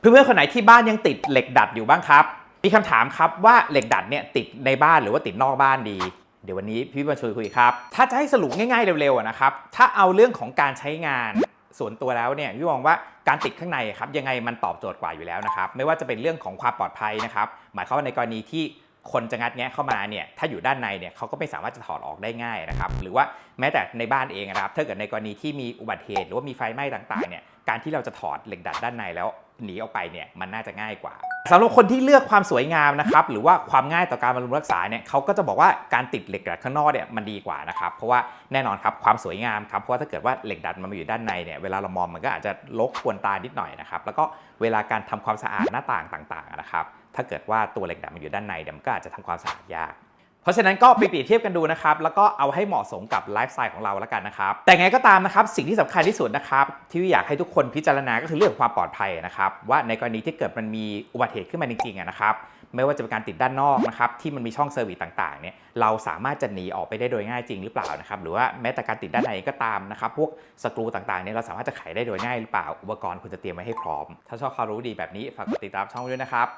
เพื่อนๆคนไหนที่บ้านยังติดเหล็กดัดอยู่บ้างครับ มีคำถามครับว่าเหล็กดัดเนี่ยติดในบ้านหรือว่าติดนอกบ้านดี เดี๋ยววันนี้พี่มาชวนคุยครับ ถ้าจะให้สรุปง่ายๆเร็วๆนะครับ ถ้าเอาเรื่องของการใช้งานส่วนตัวแล้วเนี่ยพี่มองว่าการติดข้างในครับยังไงมันตอบโจทย์กว่าอยู่แล้วนะครับ ไม่ว่าจะเป็นเรื่องของความปลอดภัยนะครับ หมายความว่าในกรณีที่ คนจะงัดแงะเข้ามาเนี่ยถ้าอยู่ด้านในเนี่ยเขาก็ไม่สามารถจะถอดออกได้ง่ายนะครับหรือว่าแม้แต่ในบ้านเองนะครับถ้าเกิดในกรณีที่มีอุบัติเหตุหรือว่ามีไฟไหม้ต่างๆเนี่ยการที่เราจะถอดเหล็กดัดด้านในแล้วหนีออกไปเนี่ยมันน่าจะง่ายกว่าสำหรับคนที่เลือกความสวยงามนะครับหรือว่าความง่ายต่อการบำรุงรักษาเนี่ยเขาก็จะบอกว่าการติดเหล็กดัดข้างนอกเนี่ยมันดีกว่านะครับเพราะว่าแน่นอนครับความสวยงามครับเพราะว่าถ้าเกิดว่าเหล็กดัดมันมาอยู่ด้านในเนี่ยเวลาเรามองมันก็อาจจะลกกวนตานิดหน่อยนะครับแล้วก็เวลาการทำความสะอาดหน้าต่างต่างๆนะครับ ถ้าเกิดว่าตัวเหล็กดัดมันอยู่ด้านในเดี๋ยวมันก็อาจจะทำความสะอาดยากเพราะฉะนั้นก็ไปเปรียบเทียบกันดูนะครับ แล้วก็เอาให้เหมาะสมกับไลฟ์สไตล์ของเราแล้วกันนะครับ แต่ไงก็ตามนะครับ สิ่งที่สำคัญที่สุดนะครับ ที่อยากให้ทุกคนพิจารณาก็คือเรื่องความปลอดภัยนะครับ ว่าในกรณีที่เกิดมันมีอุบัติเหตุขึ้นมาจริงๆนะครับ ไม่ว่าจะเป็นการติดด้านนอกนะครับที่มันมีช่องเซอร์วิสต่างๆเนี่ยเราสามารถจะหนีออกไปได้โดยง่ายจริงหรือเปล่านะครับ หรือว่าแม้แต่การติดด้านในก็ตามนะครับ พวกสกรูต่างๆเนี่ยเราสามารถจะไขได้โดยง่ายหรือเปล่า อุปกรณ์ควรจะเตรียมไว้ให้พร้อม ถ้าชอบความรู้ดีแบบนี้ฝากกดติดตามช่องด้วยนะครับ